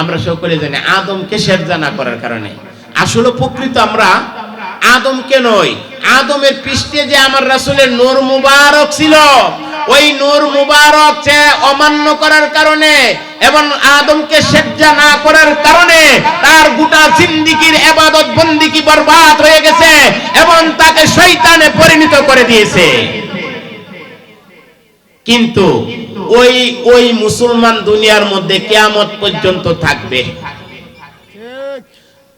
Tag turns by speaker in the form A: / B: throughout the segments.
A: আমরা সকলে জানি আদমকে শেরজা না করার কারণে। আসলে প্রকৃত আমরা আদমকে নয় আদমের পৃষ্ঠে যে আমার রাসূলের নূর মুবারক ছিল, ওই নূর মুবারক অমান্য করার কারণে এবং আদমকে সেজ্জা না করার কারণে তার গোটা জিন্দিগির এবাদত বন্দিকি বরবাদ হয়ে গেছে এবং তাকে শৈতানে পরিণত করে দিয়েছে। কিন্তু ওই ওই মুসলমান দুনিয়ার মধ্যে কেয়ামত পর্যন্ত থাকবে।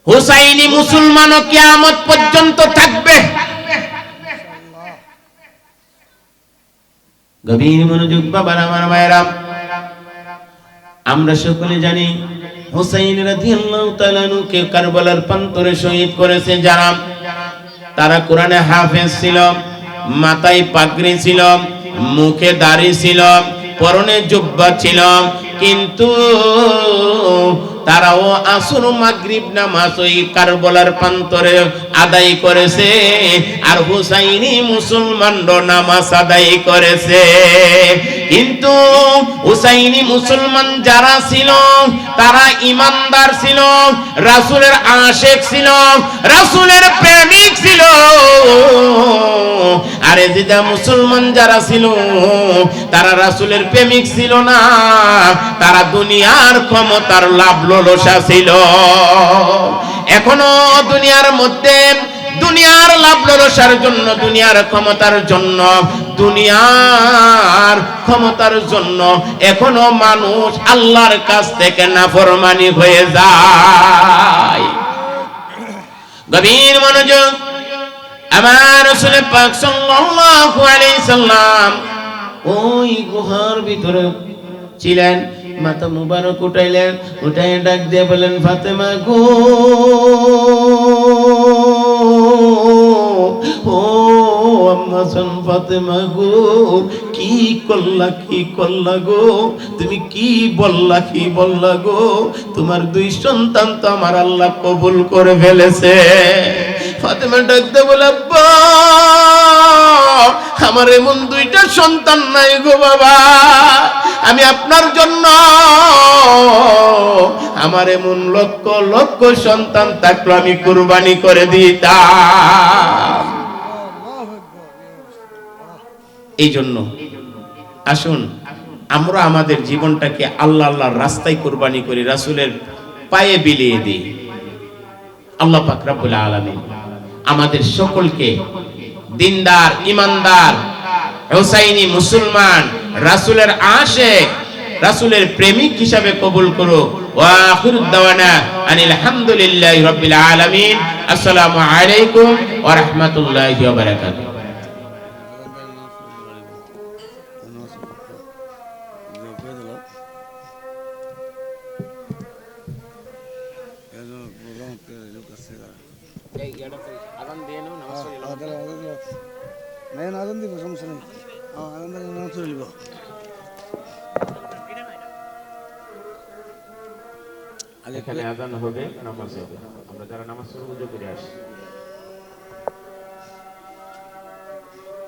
A: হুসাইনি মুসলমানও কেয়ামত পর্যন্ত থাকবে। গভীর মনোযোগ বাবার, আমার মায়েরা। আমরা সকলে জানি, হুসাইন রাদিয়াল্লাহু কে কারবালার প্রান্তরে শহীদ করেছে যারা। তারা কোরআনে হাফেজ ছিল, মাথায় পাগড়ি ছিল, মুখে দাড়ি ছিল পরনে জুব্বা ছিল কিন্তু তারাও আসুন মাগরিব নামাজ ওই কারবলার প্রান্তরে আদায় করেছে, আর হুসাইনি মুসলমানরা নামাজ আদায় করেছে। কিন্তু হুসাইনি মুসলমান যারা ছিল, তারা ইমানদার ছিল, রাসুলের আশেক ছিল, রাসুলের প্রেমিক ছিল। আরে যেটা মুসলমান যারা ছিল, তারা রাসুলের প্রেমিক ছিল না, তারা দুনিয়ার ক্ষমতার লাভ লালসা ছিল। এখনও দুনিয়ার মধ্যে দুনিয়ার লাভ লালসার জন্য, দুনিয়ার ক্ষমতার জন্য দুনিয়ার ক্ষমতার জন্য এখনও মানুষ আল্লাহর কাছ থেকে নাফরমানি হয়ে যায়। গভীর মনোযোগ আমার রাসূল পাক সাল্লাল্লাহু আলাইহি সাল্লাম ওই গুহার ভিতরে ছিলেন, মাথা মুবারক উঠাইলেন উঠাই ডাক দিয়ে বলেন ফাতেমা গো। জান ফাতেমা গো? কি করলা কি করলা গো? তুমি কি বললা কি বললা গো? তোমার দুই সন্তান তো আমার আল্লাহ কবুল করে ফেলেছে। ফাতেমা ডাক দিয়ে বলে আমার এমন দুইটা সন্তান নাই গো বাবা। আমি আপনার জন্য আমার এমন লক্ষ লক্ষ সন্তান থাকল, আমি কুরবানি করে দিতাম। এই জন্য আসুন, আমরা আমাদের জীবনটাকে আল্লাহ আল্লাহর রাস্তায় কোরবানি করি, রাসূলের পায়ে বিলিয়ে দিই। আল্লাহ পাক রব্বুল আলামিন আমাদের সকলকে দিনদার ইমানদার হোসাইনি মুসলমান, রাসূলের আশেক, রাসুলের প্রেমিক হিসাবে কবুল করো ওয়া আখিরুদ দাওয়ানা আনিল হামদুলিল্লাহি রাব্বিল আলামিন। আসসালামু আলাইকুম ওয়া রাহমাতুল্লাহি ওয়া বারাকাতুহু
B: నేను అదంది సమస్య নেই আনন্দ নামাজ চলিব
A: এখানে আজান হবে নামাজ হবে আমরা যারা নামাজ শুরু করে আসি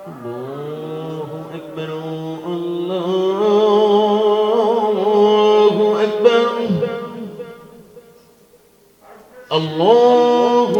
A: আল্লাহু আকবার আল্লাহু আকবার আল্লাহু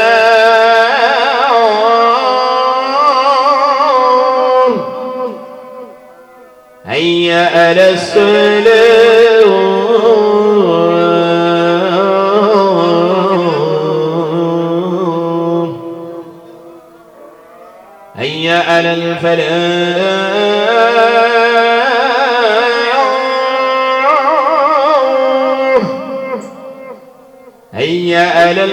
A: على الصلاة هيا على الفلاح. هيا على